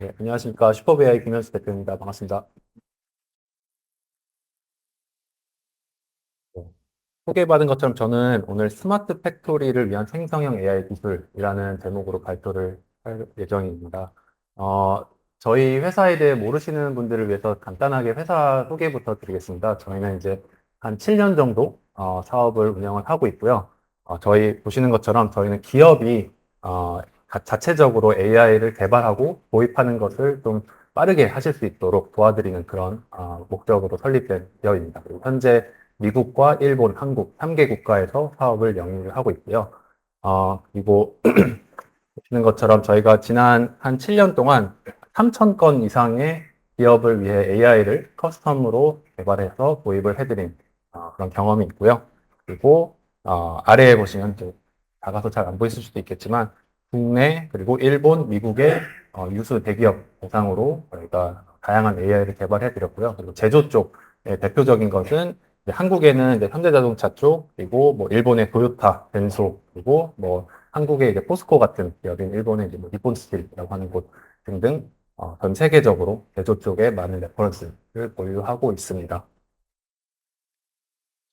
네, 안녕하십니까. 슈퍼비아이 김현수 대표입니다. 반갑습니다. 네, 소개받은 것처럼 저는 오늘 스마트 팩토리를 위한 생성형 AI 기술이라는 제목으로 발표를 할 예정입니다. 어, 저희 회사에 대해 모르시는 분들을 위해서 간단하게 회사 소개부터 드리겠습니다. 저희는 이제 한 7년 정도 어, 사업을 운영을 하고 있고요. 어, 저희 보시는 것처럼 저희는 기업이 어, 가- 자체적으로 AI를 개발하고 도입하는 것을 좀 빠르게 하실 수 있도록 도와드리는 그런 어, 목적으로 설립된 기업입니다. 현재 미국과 일본, 한국 3개 국가에서 사업을 영위를 하고 있고요. 어, 그리고 보시는 것처럼 저희가 지난 한 7년 동안 3,000건 이상의 기업을 위해 AI를 커스텀으로 개발해서 도입을 해드린 어, 그런 경험이 있고요. 그리고 어, 아래에 보시면 좀 작아서 잘 안 보이실 수도 있겠지만 국내 그리고 일본, 미국의 어, 유수 대기업 대상으로 저희가 다양한 AI를 개발해 드렸고요. 그리고 제조 쪽의 대표적인 것은 이제 한국에는 이제 현대자동차 쪽 그리고 뭐 일본의 도요타, 덴소 그리고 뭐 한국의 이제 포스코 같은 기업인 일본의 이제 뭐 니폰 스틸이라고 하는 곳 등등 어, 전 세계적으로 제조 쪽에 많은 레퍼런스를 보유하고 있습니다.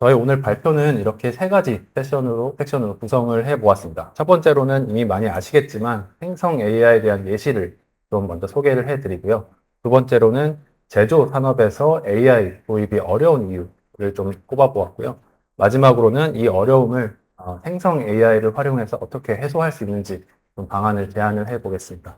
저희 오늘 발표는 이렇게 세 가지 세션으로, 섹션으로 구성을 해 보았습니다. 첫 번째로는 이미 많이 아시겠지만 생성 AI에 대한 예시를 좀 먼저 소개를 해 드리고요. 두 번째로는 제조 산업에서 AI 도입이 어려운 이유를 좀 꼽아 보았고요. 마지막으로는 이 어려움을 어, 생성 AI를 활용해서 어떻게 해소할 수 있는지 좀 방안을 제안을 해 보겠습니다.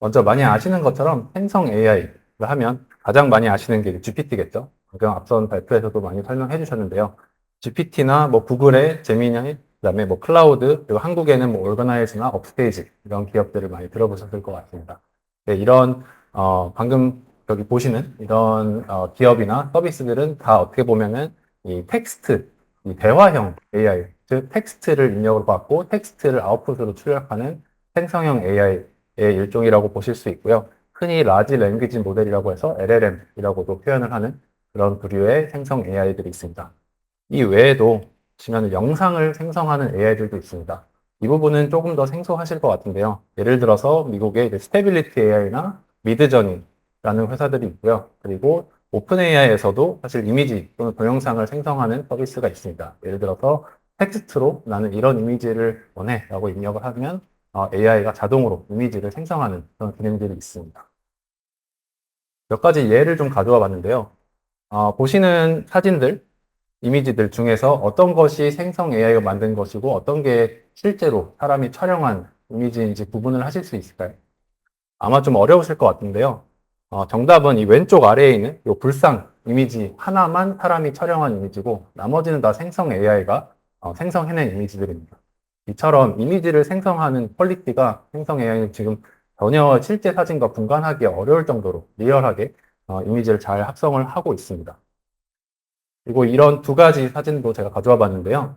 먼저 많이 아시는 것처럼 생성 AI를 하면 가장 많이 아시는 게 GPT겠죠. 방금 앞선 발표에서도 많이 설명해 주셨는데요. GPT나 뭐 구글의 제미나이, 그다음에 뭐 클라우드, 그리고 한국에는 뭐 오르가나이즈나 업스테이지 이런 기업들을 많이 들어보셨을 것 같습니다. 네, 이런 어, 방금 여기 보시는 이런 어, 기업이나 서비스들은 다 어떻게 보면은 이 텍스트, 이 대화형 AI, 즉 텍스트를 입력으로 받고 텍스트를 아웃풋으로 출력하는 생성형 AI의 일종이라고 보실 수 있고요. 흔히 라지 랭귀지 모델이라고 해서 LLM이라고도 표현을 하는 그런 부류의 생성 AI들이 있습니다. 이 외에도 보시면 영상을 생성하는 AI들도 있습니다. 이 부분은 조금 더 생소하실 것 같은데요. 예를 들어서 미국의 스테빌리티 AI나 미드저니라는 회사들이 있고요. 그리고 오픈 AI에서도 사실 이미지 또는 동영상을 생성하는 서비스가 있습니다. 예를 들어서 텍스트로 나는 이런 이미지를 원해 라고 입력을 하면 AI가 자동으로 이미지를 생성하는 그런 기능들이 있습니다. 몇 가지 예를 좀 가져와 봤는데요. 어, 보시는 사진들, 이미지들 중에서 어떤 것이 생성 AI가 만든 것이고 어떤 게 실제로 사람이 촬영한 이미지인지 구분을 하실 수 있을까요? 아마 좀 어려우실 것 같은데요. 어, 정답은 이 왼쪽 아래에 있는 이 불상 이미지 하나만 사람이 촬영한 이미지고 나머지는 다 생성 AI가 어, 생성해낸 이미지들입니다. 이처럼 이미지를 생성하는 퀄리티가 생성 AI는 지금 전혀 실제 사진과 분간하기 어려울 정도로 리얼하게 어, 이미지를 잘 합성을 하고 있습니다. 그리고 이런 두 가지 사진도 제가 가져와 봤는데요.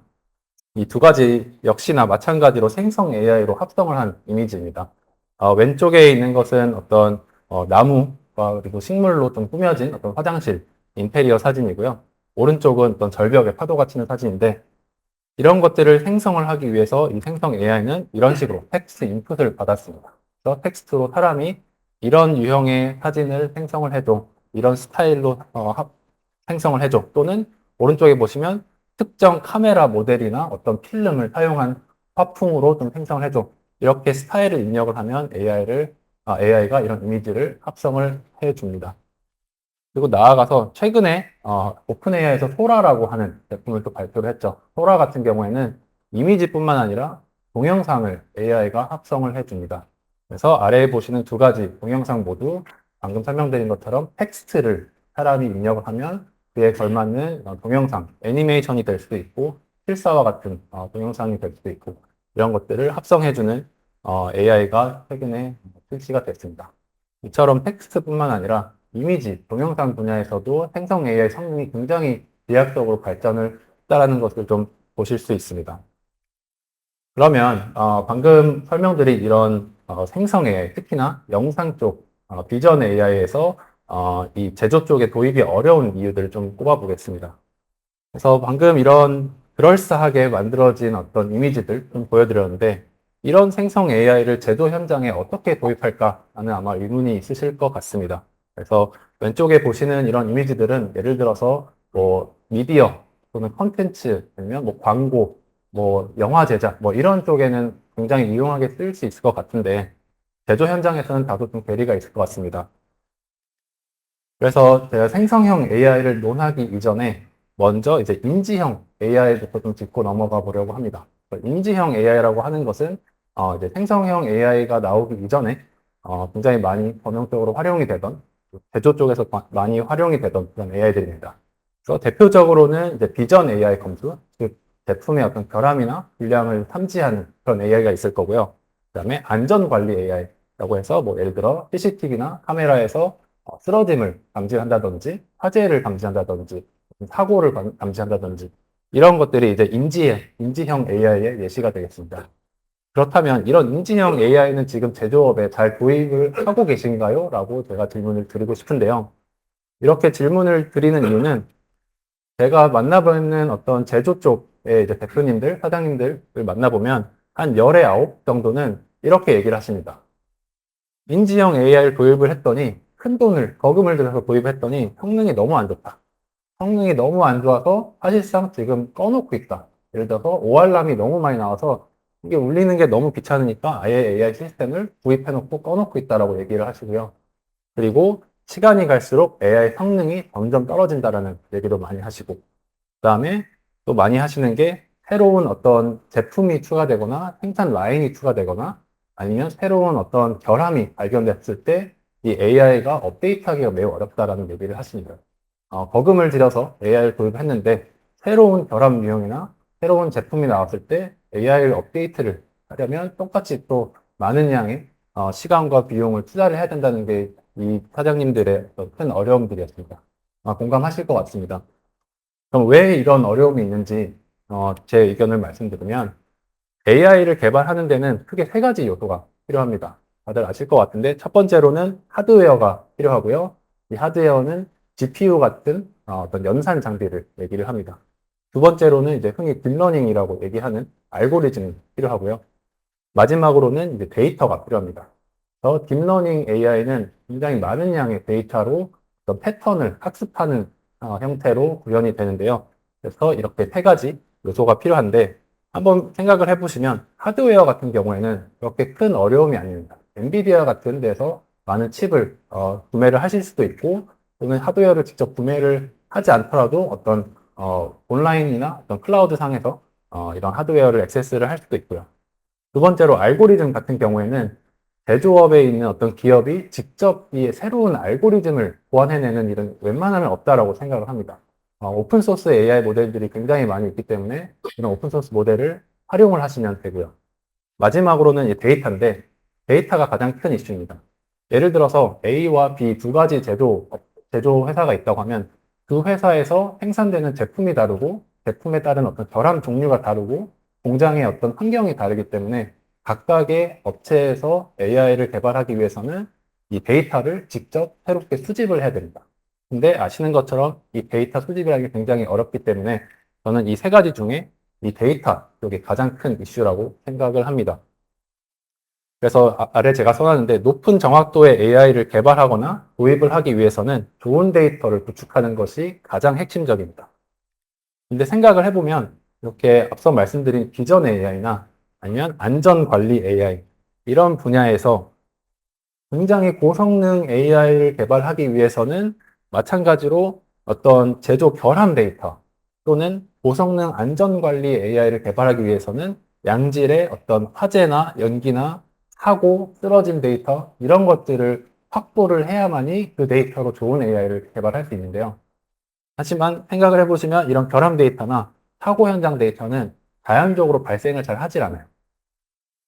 이 두 가지 역시나 마찬가지로 생성 AI로 합성을 한 이미지입니다. 어, 왼쪽에 있는 것은 어떤 어, 나무와 그리고 식물로 좀 꾸며진 어떤 화장실 인테리어 사진이고요. 오른쪽은 어떤 절벽에 파도가 치는 사진인데 이런 것들을 생성을 하기 위해서 이 생성 AI는 이런 식으로 텍스트 인풋을 받았습니다. 그래서 텍스트로 사람이 이런 유형의 사진을 생성을 해줘. 이런 스타일로 어, 합- 생성을 해줘. 또는 오른쪽에 보시면 특정 카메라 모델이나 어떤 필름을 사용한 화풍으로 좀 생성을 해줘. 이렇게 스타일을 입력을 하면 AI를, AI가 이런 이미지를 합성을 해줍니다. 그리고 나아가서 최근에 어, 오픈 AI에서 소라라고 하는 제품을 또 발표를 했죠. 소라 같은 경우에는 이미지뿐만 아니라 동영상을 AI가 합성을 해줍니다. 그래서 아래에 보시는 두 가지 동영상 모두 방금 설명드린 것처럼 텍스트를 사람이 입력을 하면 그에 걸맞는 어, 동영상, 애니메이션이 될 수도 있고 실사와 같은 어, 동영상이 될 수도 있고 이런 것들을 합성해주는 AI가 최근에 출시가 됐습니다. 이처럼 텍스트뿐만 아니라 이미지, 동영상 분야에서도 생성 AI 성능이 굉장히 비약적으로 발전을 했다는 것을 좀 보실 수 있습니다. 그러면 어, 방금 설명드린 이런 어, 생성 AI, 특히나 영상 쪽 어, 비전 AI에서 어, 이 제조 쪽에 도입이 어려운 이유들을 좀 꼽아보겠습니다. 그래서 방금 이런 그럴싸하게 만들어진 어떤 이미지들 좀 보여드렸는데 이런 생성 AI를 제조 현장에 어떻게 도입할까라는 아마 의문이 있으실 것 같습니다. 그래서 왼쪽에 보시는 이런 이미지들은 예를 들어서 뭐 미디어 또는 컨텐츠 아니면 뭐 광고, 뭐 영화 제작 뭐 이런 쪽에는 굉장히 유용하게 쓰일 수 있을 것 같은데 제조 현장에서는 다소 좀 괴리가 있을 것 같습니다. 그래서 제가 생성형 AI를 논하기 이전에 먼저 이제 인지형 AI부터 좀 짚고 넘어가 보려고 합니다. 인지형 AI라고 하는 것은 어, 이제 생성형 AI가 나오기 이전에 어, 굉장히 많이 범용적으로 활용이 되던 제조 쪽에서 마- 많이 활용이 되던 그런 AI들입니다. 그래서 대표적으로는 이제 비전 AI 검수, 즉 제품의 어떤 결함이나 불량을 탐지하는 그런 AI가 있을 거고요. 그 다음에 안전 관리 AI라고 해서 뭐 예를 들어 CCTV나 카메라에서 어, 쓰러짐을 감지한다든지 화재를 감지한다든지 사고를 감- 감지한다든지 이런 것들이 이제 인지 인지형 AI의 예시가 되겠습니다. 그렇다면 이런 인지형 AI는 지금 제조업에 잘 도입을 하고 계신가요? 라고 제가 질문을 드리고 싶은데요. 이렇게 질문을 드리는 이유는 제가 만나보는 어떤 제조 쪽의 이제 대표님들, 사장님들을 만나보면 한 열의 아홉 정도는 이렇게 얘기를 하십니다. 인지형 AI를 도입을 했더니 큰 돈을, 거금을 들여서 도입했더니 성능이 너무 안 좋다. 성능이 너무 안 좋아서 사실상 지금 꺼놓고 있다. 예를 들어서 오알람이 너무 많이 나와서 이게 울리는 게 너무 귀찮으니까 아예 AI 시스템을 구입해놓고 꺼놓고 있다라고 얘기를 하시고요. 그리고 시간이 갈수록 AI 성능이 점점 떨어진다라는 얘기도 많이 하시고, 그 다음에 또 많이 하시는 게 새로운 어떤 제품이 추가되거나 생산 라인이 추가되거나 아니면 새로운 어떤 결함이 발견됐을 때 이 AI가 업데이트하기가 매우 어렵다라는 얘기를 하십니다. 어, 거금을 들여서 AI를 도입했는데 새로운 결함 유형이나 새로운 제품이 나왔을 때 AI를 업데이트를 하려면 똑같이 또 많은 양의 어, 시간과 비용을 투자를 해야 된다는 게 이 사장님들의 큰 어려움들이었습니다. 아, 공감하실 것 같습니다. 그럼 왜 이런 어려움이 있는지 어, 제 의견을 말씀드리면 AI를 개발하는 데는 크게 세 가지 요소가 필요합니다. 다들 아실 것 같은데 첫 번째로는 하드웨어가 필요하고요. 이 하드웨어는 GPU 같은 어, 어떤 연산 장비를 얘기를 합니다. 두 번째로는 이제 흔히 딥러닝이라고 얘기하는 알고리즘이 필요하고요. 마지막으로는 이제 데이터가 필요합니다. 그래서 딥러닝 AI는 굉장히 많은 양의 데이터로 어떤 패턴을 학습하는 어, 형태로 구현이 되는데요. 그래서 이렇게 세 가지 요소가 필요한데 한번 생각을 해보시면 하드웨어 같은 경우에는 그렇게 큰 어려움이 아닙니다. 엔비디아 같은 데서 많은 칩을 어, 구매를 하실 수도 있고 또는 하드웨어를 직접 구매를 하지 않더라도 어떤 어, 온라인이나 어떤 클라우드 상에서 어, 이런 하드웨어를 액세스를 할 수도 있고요. 두 번째로 알고리즘 같은 경우에는 제조업에 있는 어떤 기업이 직접 이 새로운 알고리즘을 보완해내는 일은 웬만하면 없다라고 생각을 합니다. 어, 오픈소스 AI 모델들이 굉장히 많이 있기 때문에 이런 오픈소스 모델을 활용을 하시면 되고요. 마지막으로는 이 데이터인데 데이터가 가장 큰 이슈입니다. 예를 들어서 A와 B 두 가지 제조, 제조 회사가 있다고 하면 그 회사에서 생산되는 제품이 다르고 제품에 따른 어떤 결함 종류가 다르고 공장의 어떤 환경이 다르기 때문에 각각의 업체에서 AI를 개발하기 위해서는 이 데이터를 직접 새롭게 수집을 해야 됩니다. 근데 아시는 것처럼 이 데이터 수집이라는 게 굉장히 어렵기 때문에 저는 이 세 가지 중에 이 데이터 쪽이 가장 큰 이슈라고 생각을 합니다. 그래서 아- 아래 제가 써놨는데 높은 정확도의 AI를 개발하거나 도입을 하기 위해서는 좋은 데이터를 구축하는 것이 가장 핵심적입니다. 근데 생각을 해보면 이렇게 앞서 말씀드린 비전 AI나 아니면 안전관리 AI 이런 분야에서 굉장히 고성능 AI를 개발하기 위해서는 마찬가지로 어떤 제조 결함 데이터 또는 고성능 안전관리 AI를 개발하기 위해서는 양질의 어떤 화재나 연기나 사고, 쓰러짐 데이터 이런 것들을 확보를 해야만이 그 데이터로 좋은 AI를 개발할 수 있는데요. 하지만 생각을 해보시면 이런 결함 데이터나 사고 현장 데이터는 자연적으로 발생을 잘 하질 않아요.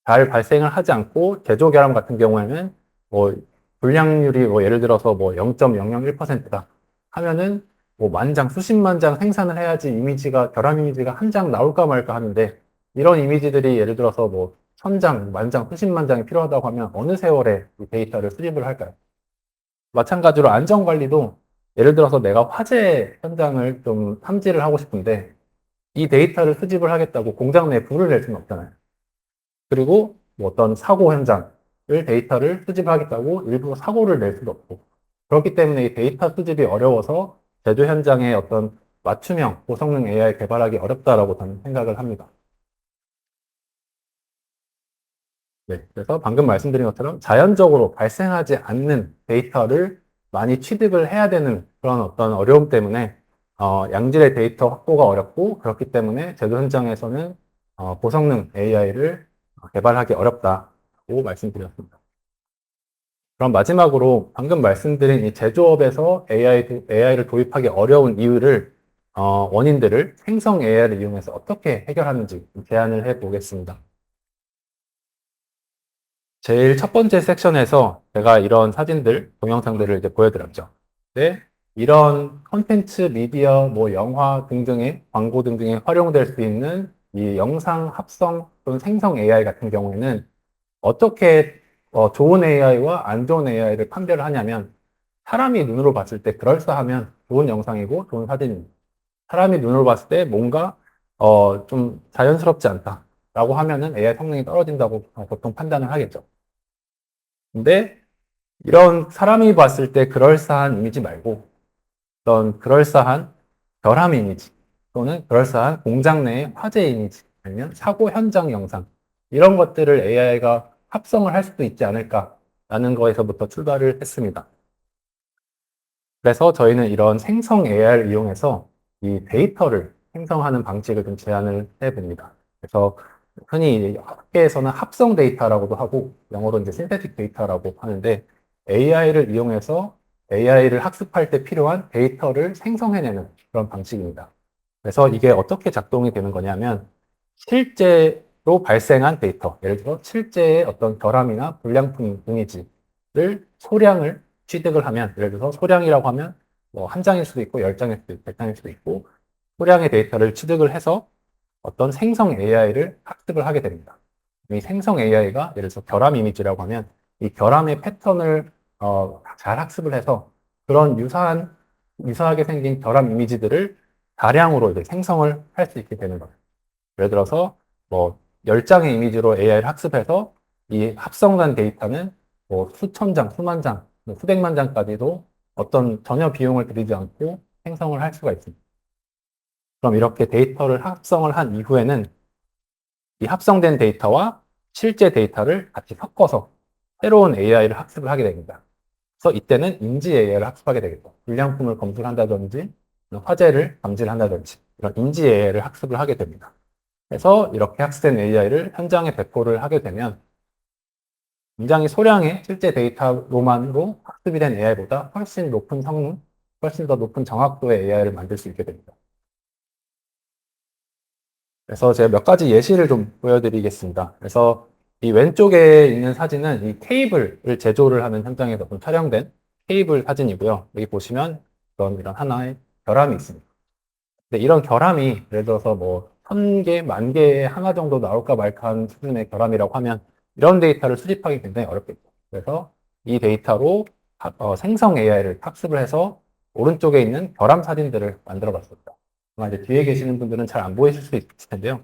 잘 발생을 하지 않고 제조 결함 같은 경우에는 뭐 불량률이 뭐 예를 들어서 뭐 0.001%다 하면은 뭐 만장 수십만 장 생산을 해야지 이미지가 결함 이미지가 한 장 나올까 말까 하는데 이런 이미지들이 예를 들어서 뭐 천장, 만장, 수십만 장이 필요하다고 하면 어느 세월에 이 데이터를 수집을 할까요? 마찬가지로 안전관리도 예를 들어서 내가 화재 현장을 좀 탐지를 하고 싶은데 이 데이터를 수집을 하겠다고 공장 내에 불을 낼 수는 없잖아요. 그리고 뭐 어떤 사고 현장을 데이터를 수집하겠다고 일부러 사고를 낼 수도 없고 그렇기 때문에 이 데이터 수집이 어려워서 제조 현장에 어떤 맞춤형 고성능 AI 개발하기 어렵다라고 저는 생각을 합니다. 네, 그래서 방금 말씀드린 것처럼 자연적으로 발생하지 않는 데이터를 많이 취득을 해야 되는 그런 어떤 어려움 때문에 어, 양질의 데이터 확보가 어렵고 그렇기 때문에 제조 현장에서는 어, 고성능 AI를 개발하기 어렵다고 말씀드렸습니다. 그럼 마지막으로 방금 말씀드린 이 제조업에서 AI, AI를 도입하기 어려운 이유를 어, 원인들을 생성 AI를 이용해서 어떻게 해결하는지 제안을 해 보겠습니다. 제일 첫 번째 섹션에서 제가 이런 사진들, 동영상들을 이제 보여드렸죠. 네, 이런 컨텐츠, 미디어, 뭐 영화 등등의 광고 등등에 활용될 수 있는 이 영상 합성 또는 생성 AI 같은 경우에는 어떻게 어, 좋은 AI와 안 좋은 AI를 판별을 하냐면 사람이 눈으로 봤을 때 그럴싸하면 좋은 영상이고 좋은 사진입니다. 사람이 눈으로 봤을 때 뭔가 어, 좀 자연스럽지 않다라고 하면은 AI 성능이 떨어진다고 보통 판단을 하겠죠. 근데 이런 사람이 봤을 때 그럴싸한 이미지 말고 어떤 그럴싸한 결함 이미지 또는 그럴싸한 공장 내의 화재 이미지 아니면 사고 현장 영상 이런 것들을 AI가 합성을 할 수도 있지 않을까라는 거에서부터 출발을 했습니다. 그래서 저희는 이런 생성 AI를 이용해서 이 데이터를 생성하는 방식을 좀 제안을 해봅니다. 그래서 흔히 학계에서는 합성 데이터라고도 하고 영어로 이제 신테틱 데이터라고 하는데 AI를 이용해서 AI를 학습할 때 필요한 데이터를 생성해내는 그런 방식입니다. 그래서 이게 어떻게 작동이 되는 거냐면 실제로 발생한 데이터, 예를 들어 실제의 어떤 결함이나 불량품 이미지를 소량을 취득을 하면 예를 들어서 소량이라고 하면 뭐 한 장일 수도 있고 열 장일 수도 있고 백 장일 수도 있고 소량의 데이터를 취득을 해서 어떤 생성 AI를 학습을 하게 됩니다. 이 생성 AI가 예를 들어서 결함 이미지라고 하면 이 결함의 패턴을 어, 잘 학습을 해서 그런 유사한 유사하게 생긴 결함 이미지들을 다량으로 이제 생성을 할 수 있게 되는 거예요. 예를 들어서 뭐 10장의 이미지로 AI를 학습해서 이 합성된 데이터는 뭐 수천 장, 수만 장, 뭐 수백만 장까지도 어떤 전혀 비용을 들이지 않고 생성을 할 수가 있습니다. 그럼 이렇게 데이터를 합성을 한 이후에는 이 합성된 데이터와 실제 데이터를 같이 섞어서 새로운 AI를 학습을 하게 됩니다. 그래서 이때는 인지 AI를 학습하게 되겠죠. 불량품을 검출한다든지 화재를 감지를 한다든지 이런 인지 AI를 학습을 하게 됩니다. 그래서 이렇게 학습된 AI를 현장에 배포를 하게 되면 굉장히 소량의 실제 데이터로만으로 학습이 된 AI보다 훨씬 높은 성능, 훨씬 더 높은 정확도의 AI를 만들 수 있게 됩니다. 그래서 제가 몇 가지 예시를 좀 보여드리겠습니다. 그래서 이 왼쪽에 있는 사진은 이 케이블을 제조를 하는 현장에서 촬영된 케이블 사진이고요. 여기 보시면 그런 이런 하나의 결함이 있습니다. 근데 이런 결함이 예를 들어서 뭐천 개, 만 개에 하나 정도 나올까 말까 한 수준의 결함이라고 하면 이런 데이터를 수집하기 굉장히 어렵겠죠. 그래서 이 데이터로 어, 생성 AI를 학습을 해서 오른쪽에 있는 결함 사진들을 만들어 봤습니다. 아마 이제 뒤에 계시는 분들은 잘 안 보이실 수 있을 텐데요.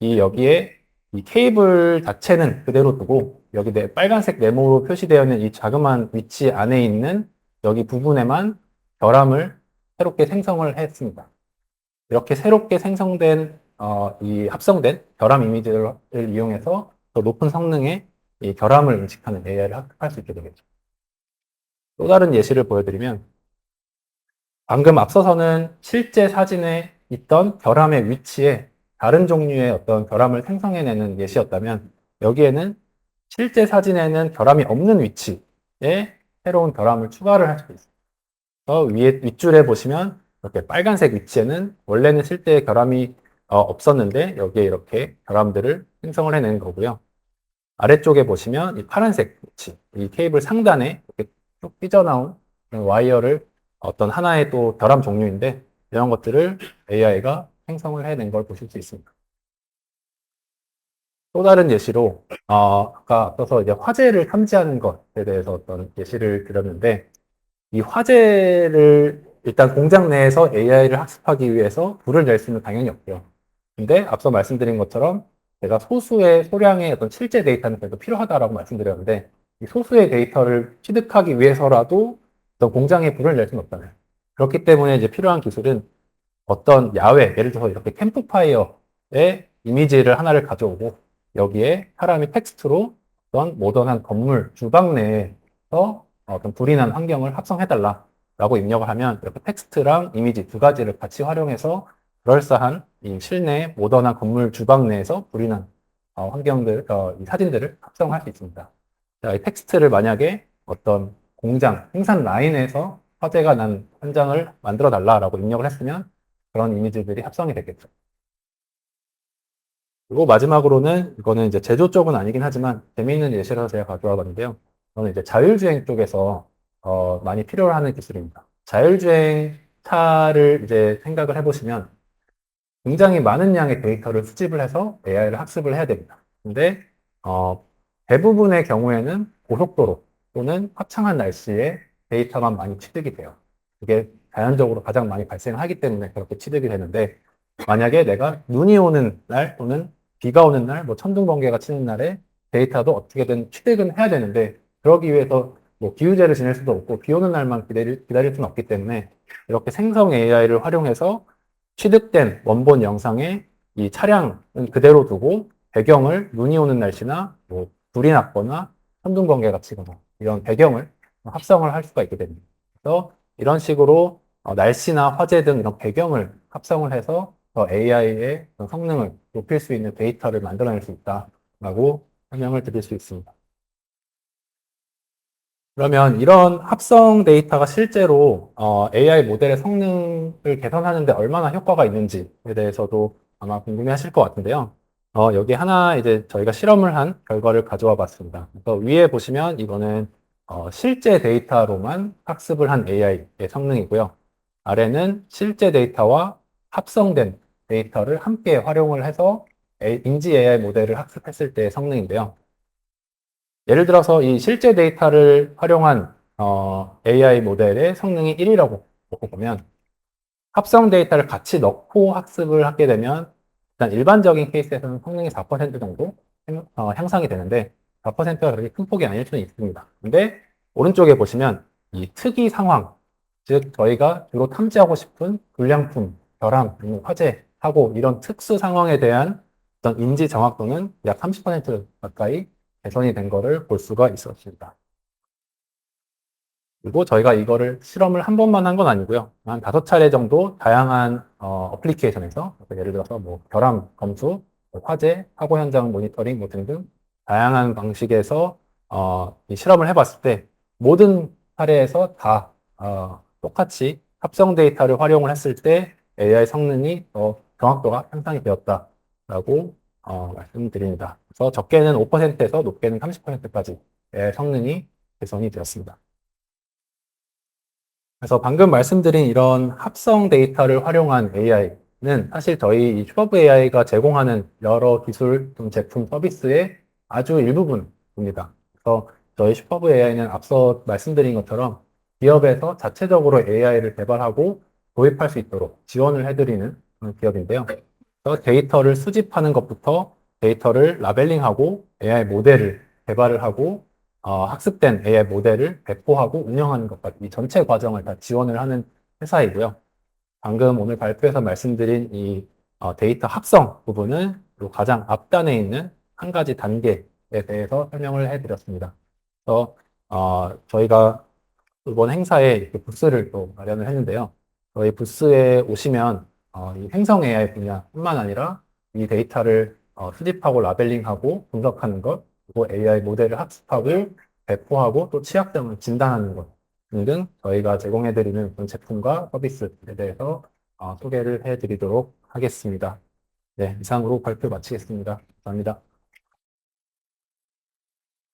이 여기에 이 케이블 자체는 그대로 두고 여기 네, 빨간색 네모로 표시되어 있는 이 자그마한 위치 안에 있는 여기 부분에만 결함을 새롭게 생성을 했습니다. 이렇게 새롭게 생성된 어, 이 합성된 결함 이미지를 이용해서 더 높은 성능의 이 결함을 인식하는 AI를 학습할 수 있게 되겠죠. 또 다른 예시를 보여드리면 방금 앞서서는 실제 사진에 있던 결함의 위치에 다른 종류의 어떤 결함을 생성해내는 예시였다면 여기에는 실제 사진에는 결함이 없는 위치에 새로운 결함을 추가를 할 수도 있습니다. 위에 윗줄에 보시면 이렇게 빨간색 위치에는 원래는 실제 결함이 어, 없었는데 여기에 이렇게 결함들을 생성을 해내는 거고요. 아래쪽에 보시면 이 파란색 위치, 이 케이블 상단에 이렇게 쭉 삐져나온 와이어를 어떤 하나의 또 결함 종류인데 이런 것들을 AI가 생성을 해낸 걸 보실 수 있습니다. 또 다른 예시로 어, 아까 앞서서 이제 화재를 탐지하는 것에 대해서 어떤 예시를 드렸는데 이 화재를 일단 공장 내에서 AI를 학습하기 위해서 불을 낼 수는 당연히 없고요. 근데 앞서 말씀드린 것처럼 제가 소수의 소량의 어떤 실제 데이터는 그래도 필요하다라고 말씀드렸는데 이 소수의 데이터를 취득하기 위해서라도 어떤 공장에 불을 낼 수는 없잖아요. 그렇기 때문에 이제 필요한 기술은 어떤 야외, 예를 들어서 이렇게 캠프파이어의 이미지를 하나를 가져오고 여기에 사람이 텍스트로 어떤 모던한 건물 주방 내에서 어떤 불이 난 환경을 합성해달라 라고 입력을 하면 이렇게 텍스트랑 이미지 두 가지를 같이 활용해서 그럴싸한 이 실내 모던한 건물 주방 내에서 불이 난 어, 환경들, 어, 이 사진들을 합성할 수 있습니다. 자, 이 텍스트를 만약에 어떤 공장, 생산 라인에서 화재가 난 현장을 만들어 달라라고 입력을 했으면 그런 이미지들이 합성이 되겠죠. 그리고 마지막으로는 이거는 이제 제조 쪽은 아니긴 하지만 재미있는 예시라서 제가 가져와 봤는데요. 저는 이제 자율주행 쪽에서 어, 많이 필요로 하는 기술입니다. 자율주행 차를 이제 생각을 해보시면 굉장히 많은 양의 데이터를 수집을 해서 AI를 학습을 해야 됩니다. 근데 어, 대부분의 경우에는 고속도로 또는 화창한 날씨에 데이터만 많이 취득이 돼요. 그게 자연적으로 가장 많이 발생하기 때문에 그렇게 취득이 되는데 만약에 내가 눈이 오는 날 또는 비가 오는 날, 뭐 천둥 번개가 치는 날에 데이터도 어떻게든 취득은 해야 되는데 그러기 위해서 뭐 기후제를 지낼 수도 없고 비 오는 날만 기다릴, 기다릴 수는 없기 때문에 이렇게 생성 AI를 활용해서 취득된 원본 영상에 이 차량은 그대로 두고 배경을 눈이 오는 날씨나 뭐 불이 났거나 천둥 번개가 치거나 이런 배경을 합성을 할 수가 있게 됩니다. 그래서 이런 식으로 어, 날씨나 화재 등 이런 배경을 합성을 해서 더 AI의 성능을 높일 수 있는 데이터를 만들어낼 수 있다라고 설명을 드릴 수 있습니다. 그러면 이런 합성 데이터가 실제로 어, AI 모델의 성능을 개선하는데 얼마나 효과가 있는지에 대해서도 아마 궁금해 하실 것 같은데요. 어, 여기 하나 이제 저희가 실험을 한 결과를 가져와 봤습니다. 위에 보시면 이거는 어, 실제 데이터로만 학습을 한 AI의 성능이고요. 아래는 실제 데이터와 합성된 데이터를 함께 활용을 해서 인지 AI 모델을 학습했을 때의 성능인데요. 예를 들어서 이 실제 데이터를 활용한 어, AI 모델의 성능이 1이라고 보면 합성 데이터를 같이 넣고 학습을 하게 되면 일단 일반적인 케이스에서는 성능이 4% 정도 어, 향상이 되는데 4%가 그렇게 큰 폭이 아닐 수는 있습니다. 근데 오른쪽에 보시면 이 특이 상황, 즉 저희가 주로 탐지하고 싶은 불량품, 결함, 화재, 사고 이런 특수 상황에 대한 어떤 인지 정확도는 약 30% 가까이 개선이 된 거를 볼 수가 있었습니다. 그리고 저희가 이거를 실험을 한 번만 한 건 아니고요. 한 다섯 차례 정도 다양한 어, 플리케이션에서 예를 들어서 뭐 결함 검수, 뭐 화재, 사고 현장 모니터링 뭐 등등 다양한 방식에서 어, 이 실험을 해봤을 때 모든 사례에서 다 어, 똑같이 합성 데이터를 활용을 했을 때 AI 성능이 더 정확도가 향상이 되었다라고 어, 말씀드립니다. 그래서 적게는 5%에서 높게는 30%까지 성능이 개선이 되었습니다. 그래서 방금 말씀드린 이런 합성 데이터를 활용한 AI는 사실 저희 이 슈퍼브 AI가 제공하는 여러 기술, 제품, 서비스의 아주 일부분입니다. 그래서 저희 슈퍼브 AI는 앞서 말씀드린 것처럼 기업에서 자체적으로 AI를 개발하고 도입할 수 있도록 지원을 해드리는 기업인데요. 데이터를 수집하는 것부터 데이터를 라벨링하고 AI 모델을 개발을 하고 어, 학습된 AI 모델을 배포하고 운영하는 것까지 이 전체 과정을 다 지원을 하는 회사이고요. 방금 오늘 발표에서 말씀드린 이 어, 데이터 합성 부분은 가장 앞단에 있는 한 가지 단계에 대해서 설명을 해드렸습니다. 그래서 어, 저희가 이번 행사에 이렇게 부스를 또 마련을 했는데요. 저희 부스에 오시면 어, 이 행성 AI 분야뿐만 아니라 이 데이터를 어, 수집하고 라벨링하고 분석하는 것, 그리고 AI 모델을 학습하고 배포하고 또 취약점을 진단하는 것 등등 저희가 제공해드리는 그런 제품과 서비스에 대해서 어, 소개를 해드리도록 하겠습니다. 네, 이상으로 발표 마치겠습니다. 감사합니다.